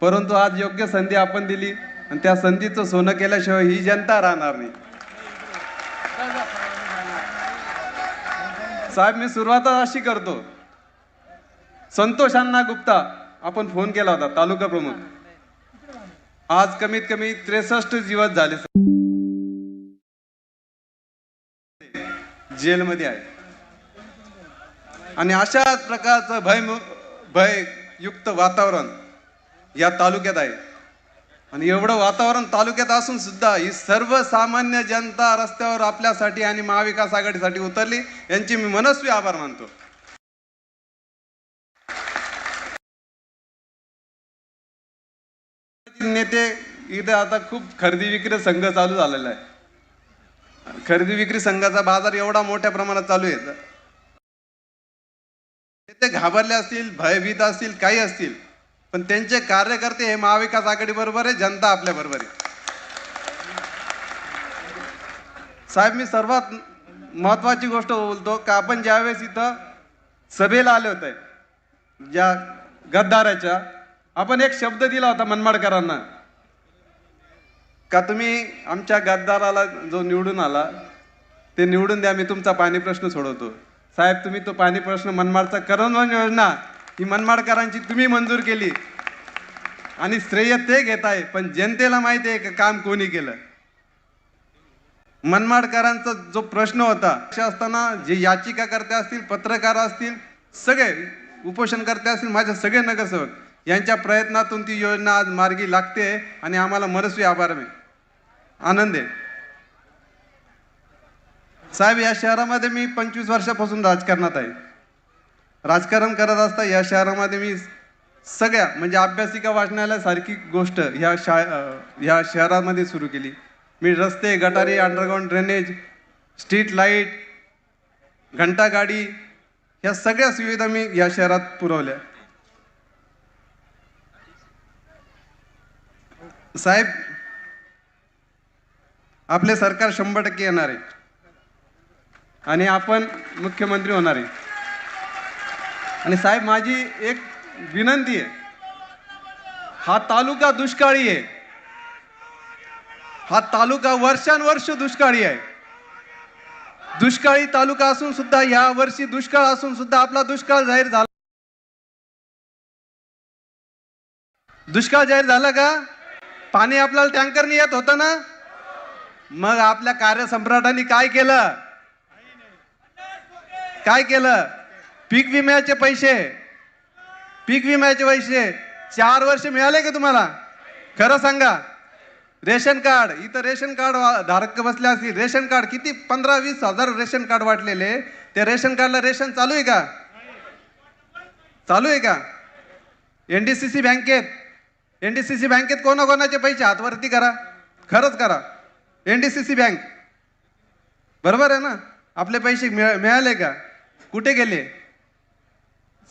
परंतु आज योग्य संधी आपण दिली आणि त्या संधीचं सोनं केल्याशिवाय ही जनता राहणार नाही. साहेब मी सुरुवात अशी करतो. संतोष अण्णा गुप्ता आपण फोन केला होता तालुका प्रमुख. आज कमीत कमी त्रेसष्ट दिवस झाले. जेलमध्ये आहे. आणि अशाच प्रकारचं भय भययुक्त वातावरण या तालुक्यात आहे. आणि एवढं वातावरण तालुक्यात असून सुद्धा ही सर्वसामान्य जनता रस्त्यावर आपल्यासाठी आणि महाविकास आघाडीसाठी उतरली यांची मी मनस्वी आभार मानतो. नेते इथे आता खूप खरेदी विक्री संघ चालू झालेला आहे. खरेदी विक्री संघाचा बाजार एवढा मोठ्या प्रमाणात चालू आहे. ते घाबरले असतील भयभीत असतील काही असतील पण त्यांचे कार्यकर्ते हे महाविकास आघाडी बरोबर आहे जनता आपल्या बरोबर आहे. साहेब मी सर्वात महत्वाची गोष्ट बोलतो का आपण ज्यावेळेस इथं सभेला आले होते ज्या गद्दाराच्या आपण एक शब्द दिला होता मनमाडकरांना का तुम्ही आमच्या गद्दाराला जो निवडून आला ते निवडून द्या मी तुमचा पाणी प्रश्न सोडवतो. साहेब तुम्ही तो पाणी प्रश्न मनमाडचा करण योजना ही मनमाडकरांची तुम्ही मंजूर केली. आणि श्रेय ते घेत आहे पण जनतेला माहिती आहे का काम कोणी केलं? मनमाडकरांचा जो प्रश्न होता असे असताना जे याचिकाकर्ते असतील पत्रकार असतील सगळे उपोषणकर्ते असतील माझे सगळे नगरसेवक यांच्या प्रयत्नातून ती योजना आज मार्गी लागते आणि आम्हाला मनस्वी आभार आहे. आनंद आहे. साहेब या शहरामध्ये मी पंचवीस वर्षापासून राजकारणात आहे. राजकारण करत असता या शहरामध्ये मी सगळ्या म्हणजे अभ्यासिका वाचनालय सारखी गोष्ट ह्या शा ह्या शहरामध्ये सुरू केली. मी रस्ते गटारी अंडरग्राऊंड ड्रेनेज स्ट्रीट लाइट घंटागाडी ह्या सगळ्या सुविधा मी या शहरात पुरवल्या. साहेब आपले सरकार शंभर टक्के येणार आहे. आणि आपण मुख्यमंत्री होणार आहे. आणि साहेब माझी एक विनंती आहे. हा तालुका दुष्काळी आहे. हा तालुका वर्षानुवर्ष दुष्काळी आहे. दुष्काळी तालुका असून सुद्धा ह्या वर्षी दुष्काळ असून सुद्धा आपला दुष्काळ जाहीर झाला. दुष्काळ जाहीर झाला का? पाणी आपल्याला टँकरने येत होतं ना? मग आपल्या कार्यसम्राटांनी काय केलं? काय केलं? पीक विम्याचे पैसे. पीक विम्याचे पैसे. चार वर्ष मिळाले का तुम्हाला? खरं सांगा. Ration card. इथं रेशन कार्ड वा- धारक बसले असतील. रेशन कार्ड किती? पंधरा वीस हजार रेशन कार्ड वाटलेले. त्या रेशन कार्डला रेशन चालू आहे का? चालू आहे का? एनडीसीसी बँकेत एनडीसीसी बँकेत कोणाकोणाचे पैसे? हातवरती करा. खरंच करा. एनडीसीसी बँक बरोबर आहे ना? आपले पैसे मिळ मिळाले का? कुठे गेले?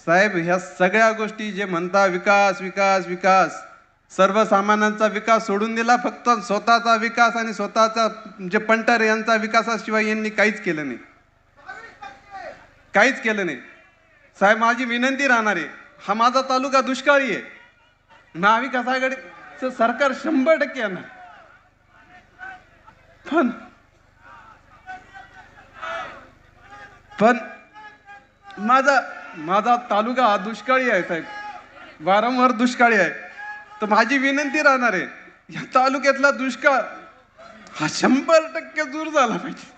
साहेब ह्या सगळ्या गोष्टी जे म्हणता विकास विकास विकास. सर्वसामान्यांचा विकास सोडून दिला फक्त स्वतःचा विकास आणि स्वतःचा जे पंटर यांचा विकासाशिवाय यांनी काहीच केलं नाही. काहीच केलं नाही. साहेब माझी विनंती राहणार आहे हा माझा तालुका दुष्काळी आहे. महाविकास आघाडीचं सरकार शंभर टक्के येणार. पण पण माझा माझा तालुका हा दुष्काळी आहे साहेब. वारंवार दुष्काळी आहे. तर माझी विनंती राहणार आहे या तालुक्यातला दुष्काळ हा शंभर टक्के दूर झाला पाहिजे.